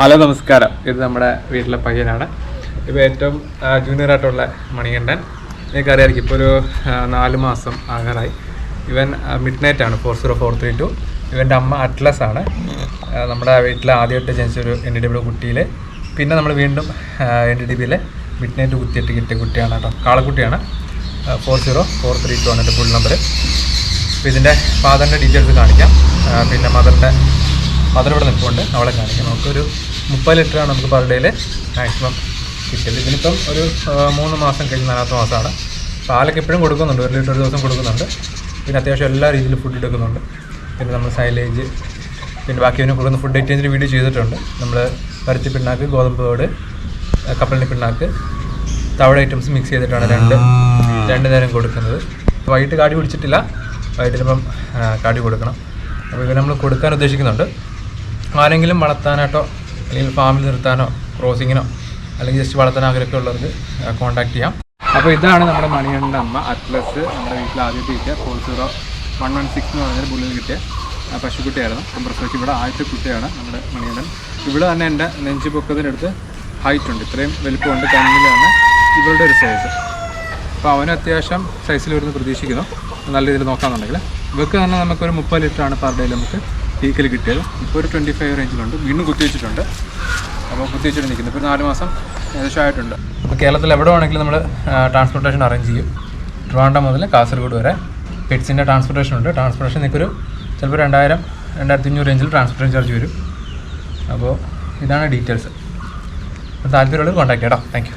Hello നമസ്കാരം. ഇത് നമ്മുടെ വീട്ടിലെ പയ്യനാണ്. ഇപ്പോൾ ഏറ്റവും ജൂനിയർ ആയിട്ടുള്ള മണികണ്ഠൻ. നിങ്ങൾക്ക് അറിയാമായിരിക്കും ഇപ്പോൾ ഒരു നാല് മാസം ആകാറായി. ഇവൻ മിഡ് നൈറ്റ് ആണ് four zero four three two ഇവന്റെ അമ്മ അറ്റ്ലസ് ആണ്. നമ്മുടെ വീട്ടിലെ ആദ്യമായിട്ട് ജനിച്ചൊരു എൻ ഡി ഡി ബിയുടെ കുട്ടിയിൽ പിന്നെ നമ്മൾ വീണ്ടും എൻ ഡി ഡി ബിയിലെ മിഡ് നൈറ്റ് കുത്തിയിട്ട് കിട്ടിയ കുട്ടിയാണ് കേട്ടോ. കാളക്കുട്ടിയാണ്. Four zero four three two ആണ് എന്റെ ഫുൾ നമ്പർ അപ്പോൾ ഇതിന്റെ ഫാദറിന്റെ ഡീറ്റെയിൽസ് കാണിക്കാം. പിന്നെ മദറിന്റെ മദർ നിൽപ്പുണ്ട്. അവളെ കാണിക്കാം. നമുക്കൊരു മുപ്പത് ലിറ്ററാണ് നമുക്ക് പെർ ഡേയിൽ മാക്സിമം കിട്ടിയത്. ഇതിനിപ്പം ഒരു മൂന്ന് മാസം കഴിഞ്ഞ് നാലാമത്തെ മാസമാണ്. പാലൊക്കെ എപ്പോഴും കൊടുക്കുന്നുണ്ട്. ഒരു ലിറ്റർ ഒരു ദിവസം കൊടുക്കുന്നുണ്ട്. പിന്നെ അത്യാവശ്യം എല്ലാ രീതിയിലും ഫുഡ് എടുക്കുന്നുണ്ട്. പിന്നെ നമ്മൾ സൈലേജ് പിന്നെ ബാക്കി അതിന് കൊടുക്കുന്ന ഫുഡ് ഐറ്റംസിന്റെ വീഡിയോ ചെയ്തിട്ടുണ്ട്. നമ്മൾ പരുത്തി പിണ്ണാക്ക് ഗോതമ്പ് തോട് കപ്പലിന്റെ പിണ്ണാക്ക് തവിട ഐറ്റംസ് മിക്സ് ചെയ്തിട്ടാണ് രണ്ട് രണ്ട് നേരം കൊടുക്കുന്നത്. വൈകിട്ട് കാടി കുടിച്ചിട്ടില്ല. വൈകിട്ടിപ്പം കാടി കൊടുക്കണം. അപ്പോൾ ഇവ നമ്മൾ കൊടുക്കാൻ ഉദ്ദേശിക്കുന്നുണ്ട്. ആരെങ്കിലും വളർത്താനായിട്ടോ അല്ലെങ്കിൽ ഫാമിൽ നിർത്താനോ ക്രോസിങ്ങിനോ അല്ലെങ്കിൽ ജസ്റ്റ് വളർത്താൻ ആഗ്രഹമൊക്കെ ഉള്ളവർക്ക് കോൺടാക്ട് ചെയ്യാം. അപ്പോൾ ഇതാണ് നമ്മുടെ മണിയണ്ണന്റെ അമ്മ അറ്റ്ലസ് നമ്മുടെ വീട്ടിൽ ആദ്യത്തെ കിട്ടിയ four zero one one six എന്ന് പറഞ്ഞൊരു ബുള്ളിൽ കിട്ടിയ പശുക്കുട്ടിയായിരുന്നു. അപ്പം പ്രസവിച്ച് ഇവിടെ ആദ്യത്തെ കുട്ടിയാണ് നമ്മുടെ മണിയണ്ണൻ ഇവിടെ തന്നെ എന്റെ നെഞ്ച് പൊക്കത്തിനടുത്ത് ഹൈറ്റ് ഉണ്ട്. ഇത്രയും വലിപ്പമുണ്ട് കണ്ണിലാണ് ഇവളുടെ ഒരു സൈസ് അപ്പോൾ അവന് അത്യാവശ്യം സൈസിൽ വരുന്ന പ്രതീക്ഷിക്കുന്നു. നല്ല രീതിയിൽ നോക്കാമെന്നുണ്ടെങ്കിൽ ഇവർക്ക് തന്നെ നമുക്കൊരു മുപ്പത് ലിറ്ററാണ് പെർ ഡേയിൽ നമുക്ക് പീക്കിൽ കിട്ടിയത് ഇപ്പോൾ ഒരു ട്വന്റി ഫൈവ് റേഞ്ചിലുണ്ട് വീണ്ടും കുത്തിവെച്ചിട്ടുണ്ട് അപ്പോൾ കുത്തിവെച്ചിട്ട് നിൽക്കുന്നു. ഇപ്പോൾ നാല് മാസം ഏകദേശം ആയിട്ടുണ്ട്. അപ്പോൾ കേരളത്തിൽ എവിടെ വേണമെങ്കിലും നമ്മൾ ട്രാൻസ്പോർട്ടേഷൻ അറേഞ്ച് ചെയ്യും. ട്രിവാൻഡ്രം മുതൽ കാസർഗോഡ് വരെ പെറ്റ്സിന്റെ ട്രാൻസ്പോർട്ടേഷൻ ഉണ്ട്. ട്രാൻസ്പോർട്ടേഷൻ നിൽക്കൊരു ചിലപ്പോൾ രണ്ടായിരം രണ്ടായിരത്തി അഞ്ഞൂറ് റേഞ്ചിൽ ട്രാൻസ്പോർട്ടേഷൻ ചാർജ് വരും. അപ്പോൾ ഇതാണ് ഡീറ്റെയിൽസ് താല്പര്യമുള്ളത് കോൺടാക്ട് ചെയ്യാം കേട്ടോ താങ്ക് യു